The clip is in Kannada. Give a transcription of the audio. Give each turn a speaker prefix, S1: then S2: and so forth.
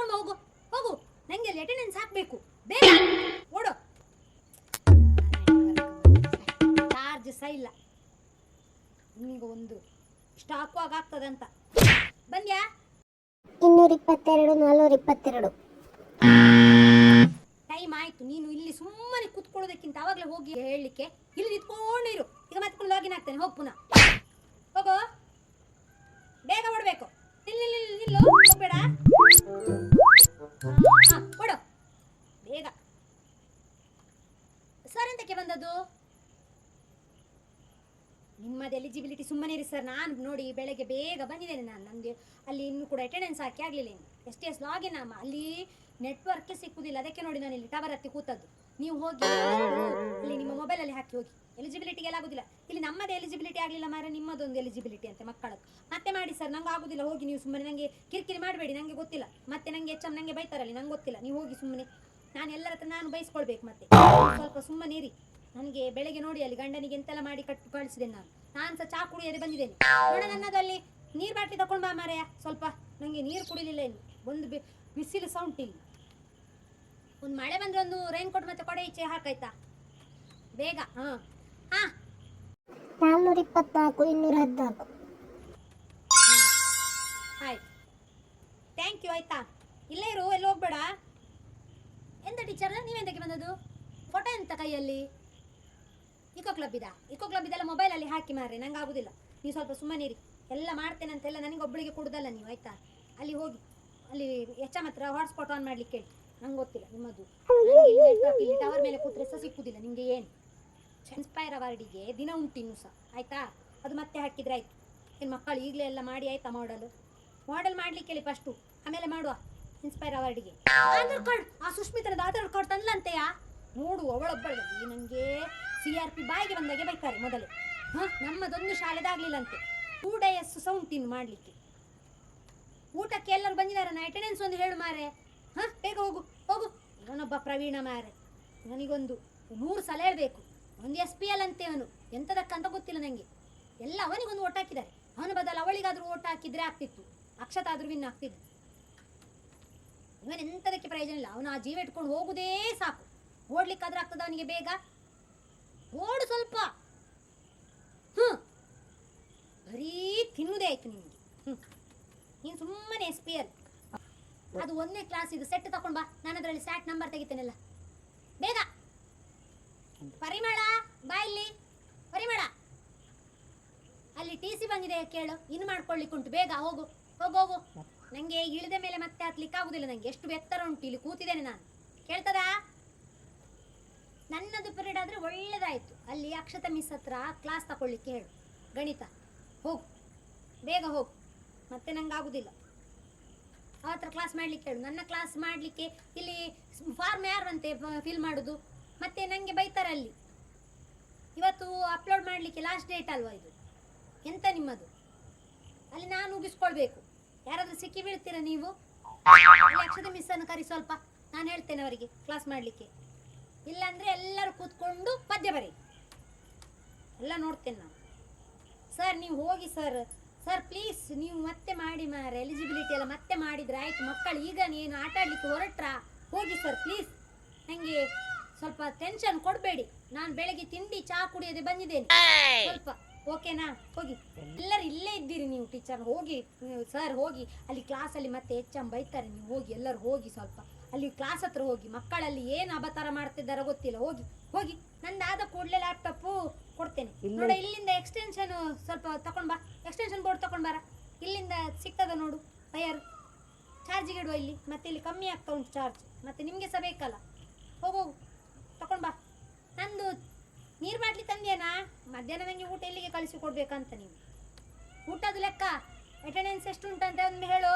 S1: ತಗೊಂಡು ಹೋಗು. ಹೋಗು. ನಂಗೆ ಅಟೆಂಡೆನ್ಸ್ ಹಾಕ್ಬೇಕು. ಬೇಗ ಓಡು. ಚಾರ್ಜ್ ಸಹ ಇಲ್ಲ. ನಿಮಗೆ ಒಂದು ಸ್ಟಾಕ್ ಆಗ್ತದೆ ಅಂತ ಬಂದ್ಯಾ?
S2: ಇನ್ನೂರ ಇಪ್ಪತ್ತೆರಡು ನಾಲ್ನೂರ ಇಪ್ಪತ್ತೆರಡು.
S1: ಟೈಮ್ ಆಯ್ತು. ನೀನು ಇಲ್ಲಿ ಸುಮ್ಮನೆ ಕೂತ್ಕೊಳ್ಳೋದಕ್ಕಿಂತ ಅವಾಗಲೇ ಹೋಗಿ ಹೇಳಲಿಕ್ಕೆ. ಇಲ್ಲಿ ನಿಂತ್ಕೊಂಡಿರು ಈಗ ಮತ್ತೆ ಲಾಗಿನ್ ಆಗ್ತೇನೆ. ಹೋಗ್ ಪುನಃ. ಹೋಗೋ. ನಿಮ್ಮದು ಎಲಿಜಿಬಿಲಿಟಿ ಸುಮ್ಮನೆ ಇರಿ ಸರ್ ನಾನು ನೋಡಿ ಬೆಳಗ್ಗೆ ಬೇಗ ಬಂದಿದ್ದೇನೆ ನಾನು. ನನಗೆ ಅಲ್ಲಿ ಇನ್ನೂ ಕೂಡ ಅಟೆಂಡೆನ್ಸ್ ಹಾಕಿ ಆಗಲಿಲ್ಲ ಎಸ್ ಟಿ ಎಸ್ ಲಾಗಿನ್ ಅಮ್ಮ. ಅಲ್ಲಿ ನೆಟ್ವರ್ಕ್ ಸಿಕ್ಕುದಿಲ್ಲ. ಅದಕ್ಕೆ ನೋಡಿ ನಾನು ಇಲ್ಲಿ ಟವರ್ ಹತ್ತಿ ಕೂತದ್ದು. ನೀವು ಹೋಗಿ ಅಲ್ಲಿ ನಿಮ್ಮ ಮೊಬೈಲಲ್ಲಿ ಹಾಕಿ ಹೋಗಿ. ಎಲಿಜಿಬಿಲಿಟಿಗೆಲ್ಲ ಆಗುದಿಲ್ಲ. ಇಲ್ಲಿ ನಮ್ಮದೇ ಎಲಿಜಿಬಿಲಿಟಿ ಆಗಲಿಲ್ಲ ಮಾರ ನಿಮ್ಮದೊಂದು ಎಲಿಜಿಬಿಲಿಟಿ ಅಂತೆ ಮಕ್ಕಳದ್ದು. ಮತ್ತೆ ಮಾಡಿ ಸರ್ ನಂಗೆ ಆಗುದಿಲ್ಲ. ಹೋಗಿ ನೀವು ಸುಮ್ಮನೆ ನನಗೆ ಕಿರಿಕಿರಿ ಮಾಡಬೇಡಿ. ನನಗೆ ಗೊತ್ತಿಲ್ಲ. ಮತ್ತೆ ನನಗೆ ಎಚ್ ನಂಗೆ ನನಗೆ ಬೈತಾರಲ್ಲಿ. ನಂಗೆ ಗೊತ್ತಿಲ್ಲ. ನೀವು ಹೋಗಿ ಸುಮ್ಮನೆ. ನಾನು ಎಲ್ಲರ ಹತ್ರ ನಾನು ಬೈಸ್ಕೊಳ್ಬೇಕು ಮತ್ತೆ. ಸ್ವಲ್ಪ ಸುಮ್ಮನೆ ಇರಿ. ನನಗೆ ಬೆಳಗ್ಗೆ ನೋಡಿ ಅಲ್ಲಿ ಗಂಡನಿಗೆ ಎಂತೆಲ್ಲ ಮಾಡಿ ಕಟ್ಟು ಕಳಿಸಿದ್ದೇನೆ ನಾನು. ನಾನು ಸಹ ಚಾ ಕುಡಿಯದೆ ಬಂದಿದ್ದೇನೆ. ನೋಡ ನನ್ನದು ಅಲ್ಲಿ ನೀರು ಬಾಟ್ಲಿ ತಗೊಂಡು ಬಾ ಮಾರಯ್ಯ ಸ್ವಲ್ಪ ನನಗೆ ನೀರು ಕುಡಿಲಿಲ್ಲ ಇಲ್ಲಿ. ಒಂದು ಬಿಸಿಲು ಸೌಂಟ್ ಇಲ್ಲಿ ಒಂದು ಮಳೆ ಬಂದ್ರೆ ಒಂದು ರೈನ್ ಕೋಟ್ ಮತ್ತೆ ಕೊಡೆ ಈಚೆ ಹಾಕಾಯ್ತಾ? ಬೇಗ ಹಾಂ. ಹಾಂ.
S2: ನಾಲ್ನೂರ ಇಪ್ಪತ್ನಾಲ್ಕು ಇನ್ನೂರ ಹದಿನಾಲ್ಕು
S1: ಆಯ್ತು. ಥ್ಯಾಂಕ್ ಯು ಆಯ್ತಾ? ಇಲ್ಲೇ ಇರು ಎಲ್ಲಿ ಹೋಗ್ಬೇಡ? ಎಂತ ಟೀಚರ್ ನೀವೆಂತಕ್ಕೆ ಬಂದದ್ದು? ಫೋಟೋ ಎಂತ ಕೈಯಲ್ಲಿ? ಇಕೋ ಕ್ಲಬ್ ಇದ? ಇಕೋ ಕ್ಲಬ್ ಇದೆಲ್ಲ ಮೊಬೈಲಲ್ಲಿ ಹಾಕಿ ಮಾರ್ರೆ, ನಂಗೆ ಆಗುದಿಲ್ಲ. ನೀವು ಸ್ವಲ್ಪ ಸುಮ್ಮನೆ ಇರಿ. ಎಲ್ಲ ಮಾಡ್ತೇನೆ ಅಂತೆಲ್ಲ ನನಗೆ ಒಬ್ಬಳಿಗೆ ಕೊಡುದಲ್ಲ ನೀವು, ಆಯ್ತಾ? ಅಲ್ಲಿ ಹೋಗಿ, ಅಲ್ಲಿ ಎಚ್ ಎಂ ಹತ್ರ ಹಾಟ್ಸ್ಪಾಟ್ ಆನ್ ಮಾಡ್ಲಿಕ್ಕೆ ಹೇಳಿ. ನಂಗೆ ಗೊತ್ತಿಲ್ಲ, ನಿಮ್ಮದು. ಇಲ್ಲಿ ಟವರ್ ಮೇಲೆ ಕೂತ್ರೆ ಸಹ ಸಿಕ್ಕುದಿಲ್ಲ ನಿಮಗೆ ಏನು? ಇನ್ಸ್ಪೈರ್ ಅವಾರ್ಡಿಗೆ ದಿನ ಉಂಟು ಇನ್ನೂ ಸಹ ಆಯ್ತಾ? ಅದು ಮತ್ತೆ ಹಾಕಿದ್ರೆ ಆಯ್ತು. ಏನು ಮಕ್ಕಳು ಈಗಲೇ ಎಲ್ಲ ಮಾಡಿ ಆಯ್ತಾ ಮಾಡಲು ಮಾಡೆಲ್ ಮಾಡ್ಲಿಕ್ಕೆ ಹೇಳಿ ಫಸ್ಟು ಆಮೇಲೆ ಮಾಡುವ ಇನ್ಸ್ಪೈರ್ ಅವಾರ್ಡಿಗೆ ಆಧಾರ್ ಕಾರ್ಡ್ ಆ ಸುಷ್ಮಿತ್ರದ ಆಧಾರ್ ಕಾರ್ಡ್ ತಂದ್ಲಂತೆಯಾ? ನೋಡು, ಅವಳೊಬ್ಬಳಲ್ಲಿ ನನಗೆ ಸಿ ಆರ್ ಪಿ ಬಾಯಿಗೆ ಬಂದಾಗೆ ಬೈತಾರೆ ಮೊದಲು. ಹಾಂ, ನಮ್ಮದೊಂದು ಶಾಲೆದಾಗ್ಲಿಲ್ಲಂತೆ. ಟೂ ಡೇಸ್ ಸಹ ಉಂಟು ಮಾಡ್ಲಿಕ್ಕೆ. ಊಟಕ್ಕೆ ಎಲ್ಲರೂ ಬಂದಿದ್ದಾರನ ಅಟೆಂಡೆನ್ಸ್ ಒಂದು ಹೇಳು ಮಾರೆ. ಹಾ, ಬೇಗ ಹೋಗು ಹೋಗು. ಇವನೊಬ್ಬ ಪ್ರವೀಣ ಮಾರೆ. ನನಗೊಂದು ನೂರು ಸಲ ಹೇಳ್ಬೇಕು ಒಂದು ಎಸ್ ಪಿ ಎಲ್ ಅಂತೆ ಅವನು. ಎಂತದಕ್ಕಂತ ಗೊತ್ತಿಲ್ಲ ನನಗೆ ಎಲ್ಲ ಅವನಿಗೊಂದು ಓಟ್ ಹಾಕಿದ್ದಾರೆ. ಅವನ ಬದಲು ಅವಳಿಗಾದ್ರೂ ಓಟ್ ಹಾಕಿದ್ರೆ ಆಗ್ತಿತ್ತು. ಅಕ್ಷತಾದ್ರೂ ವಿನ್ ಆಗ್ತಿದ್ದು ಇವನ್ ಎಂತದಕ್ಕೆ ಪ್ರಯೋಜನ ಇಲ್ಲ. ಅವನು ಆ ಜೀವ ಇಟ್ಕೊಂಡು ಹೋಗುದೇ ಸಾಕು. ಓಡ್ಲಿಕ್ಕಾದ್ರೂ ಆಗ್ತದ ಅವನಿಗೆ ಬೇಗ ಓಡು ಸ್ವಲ್ಪ ಹ್ಮ್ ಬರೀ ತಿನ್ನುವುದೇ ಆಯ್ತು ನಿಮಗೆ. ಸುಮ್ಮನೆ ಎಸ್ ಅದು ಒಂದನೇ ಕ್ಲಾಸ್ ಇದು. ಸೆಟ್ ತಕೊಂಡ್ ಬಾ. ನಾನು ಅದರಲ್ಲಿ ಸ್ಯಾಟ್ ನಂಬರ್ ತೆಗಿತೇನೆಲ್ಲ. ಬೇಗ. ಪರಿಮಳ, ಬಾ ಇಲ್ಲಿ. ಪರಿಮಳ. ಅಲ್ಲಿ ಟಿ ಸಿ ಬಂದಿದೆ ಕೇಳು. ಇನ್ನು ಮಾಡ್ಕೊಳ್ಳಿಕ್ಕೆ ಉಂಟು. ಬೇಗ ಹೋಗು. ಹೋಗು ಹೋಗು. ನಂಗೆ ಇಳಿದ ಮೇಲೆ ಮತ್ತೆ ಹತ್ಲಿಕ್ಕೆ ಆಗುದಿಲ್ಲ ನಂಗೆ. ಎಷ್ಟು ಎತ್ತರ ಉಂಟು. ಇಲ್ಲಿ ಕೂತಿದ್ದೇನೆ ನಾನು. ಕೇಳ್ತದಾ? ನನ್ನದು ಪೀರಿಯಡ್ ಆದ್ರೆ ಒಳ್ಳೇದಾಯ್ತು. ಅಲ್ಲಿ ಅಕ್ಷತ ಮಿಸ್ ಹತ್ರ ಕ್ಲಾಸ್ ತಗೊಳ್ಳಿಕ್ಕೆ ಹೇಳು. ಗಣಿತ. ಹೋಗು. ಬೇಗ ಹೋಗು. ಮತ್ತೆ ನಂಗೆ ಆಗುದಿಲ್ಲ. ಆ ಹತ್ರ ಕ್ಲಾಸ್ ಮಾಡ್ಲಿಕ್ಕೆ ಹೇಳು. ನನ್ನ ಕ್ಲಾಸ್ ಮಾಡ್ಲಿಕ್ಕೆ ಇಲ್ಲಿ ಫಾರ್ಮ್ ಯಾರಂತೆ ಫಿಲ್ ಮಾಡುದು? ಮತ್ತೆ ನಂಗೆ ಬೈತಾರೆ ಅಲ್ಲಿ. ಇವತ್ತು ಅಪ್ಲೋಡ್ ಮಾಡಲಿಕ್ಕೆ ಲಾಸ್ಟ್ ಡೇಟ್ ಅಲ್ವಾ ಇದು? ಎಂತ ನಿಮ್ಮದು? ಅಲ್ಲಿ ನಾನು ಉಗಿಸ್ಕೊಳ್ಬೇಕು. ಯಾರಾದ್ರೂ ಸಿಕ್ಕಿ ಬೀಳ್ತೀರಾ ನೀವು? ಅಕ್ಷದ ಮಿಸ್ ಅನ್ನು ಕರಿ ಸ್ವಲ್ಪ. ನಾನು ಹೇಳ್ತೇನೆ ಅವರಿಗೆ ಕ್ಲಾಸ್ ಮಾಡಲಿಕ್ಕೆ. ಇಲ್ಲಾಂದ್ರೆ ಎಲ್ಲರೂ ಕೂತ್ಕೊಂಡು ಪದ್ಯ ಬರೀ. ಎಲ್ಲ ನೋಡ್ತೇನೆ ನಾನು. ಸರ್ ನೀವು ಹೋಗಿ ಸರ್ ಸರ್ ಪ್ಲೀಸ್ ನೀವು ಮತ್ತೆ ಮಾಡಿ ಮಾರ ಎಲಿಜಿಬಿಲಿಟಿ ಎಲ್ಲ ಮತ್ತೆ ಮಾಡಿದ್ರೆ ಆಯ್ತು. ಮಕ್ಕಳು ಈಗ ನೀನು ಆಟ ಆಡ್ಲಿಕ್ಕೆ ಹೊರಟ್ರಾ? ಹೋಗಿ ಸರ್ ಪ್ಲೀಸ್ ನನಗೆ ಸ್ವಲ್ಪ ಟೆನ್ಷನ್ ಕೊಡಬೇಡಿ. ನಾನು ಬೆಳಗ್ಗೆ ತಿಂಡಿ ಚಾ ಕುಡಿಯದೆ ಬಂದಿದ್ದೇನೆ. ಸ್ವಲ್ಪ ಓಕೆನಾ ಹೋಗಿ. ಎಲ್ಲರೂ ಇಲ್ಲೇ ಇದ್ದೀರಿ ನೀವು ಟೀಚರ್ ಹೋಗಿ ಸರ್ ಹೋಗಿ. ಅಲ್ಲಿ ಕ್ಲಾಸಲ್ಲಿ ಮತ್ತೆ ಎಚ್ ಎಂ ಬೈತಾರೆ. ನೀವು ಹೋಗಿ ಎಲ್ಲರೂ ಹೋಗಿ ಸ್ವಲ್ಪ. ಅಲ್ಲಿ ಕ್ಲಾಸ್ ಹತ್ರ ಹೋಗಿ. ಮಕ್ಕಳಲ್ಲಿ ಏನು ಅಬತಾರ ಮಾಡ್ತಿದ್ದಾರೋ ಗೊತ್ತಿಲ್ಲ. ಹೋಗಿ ಹೋಗಿ. ನಂದಾದ ಆದ ಕೂಡಲೇ ಲ್ಯಾಪ್ಟಾಪು ಕೊಡ್ತೇನೆ. ನೋಡ ಇಲ್ಲಿಂದ ಎಕ್ಸ್ಟೆನ್ಷನ್ ಸ್ವಲ್ಪ ತಕೊಂಡ್ ಬಾ. ಎಕ್ಸ್ಟೆನ್ಷನ್ ಬೋರ್ಡ್ ತಕೊಂಡ್ ಬಾರ. ಇಲ್ಲಿಂದ ಸಿಗ್ತದ ನೋಡು ವಯರ್ ಚಾರ್ಜಿಗೆ ಇಡುವ ಇಲ್ಲಿ. ಮತ್ತೆ ಇಲ್ಲಿ ಕಮ್ಮಿ ಆಗ್ತಾ ಉಂಟು ಚಾರ್ಜ್ ಮತ್ತೆ ನಿಮಗೆ ಸಹ ಬೇಕಲ್ಲ. ಹೋಗು ತಕೊಂಡ್ ಬಾ. ನಂದು ನೀರು ಬಾಟ್ಲಿ ತಂದೇನಾ ಮಧ್ಯಾಹ್ನ ನನಗೆ ಊಟ ಎಲ್ಲಿಗೆ ಕಳಿಸಿ ಕೊಡ್ಬೇಕಂತ ನೀವು ಊಟದ ಲೆಕ್ಕ. ಅಟೆಂಡೆನ್ಸ್ ಎಷ್ಟು ಉಂಟಂತ ಒಂದು ಹೇಳು.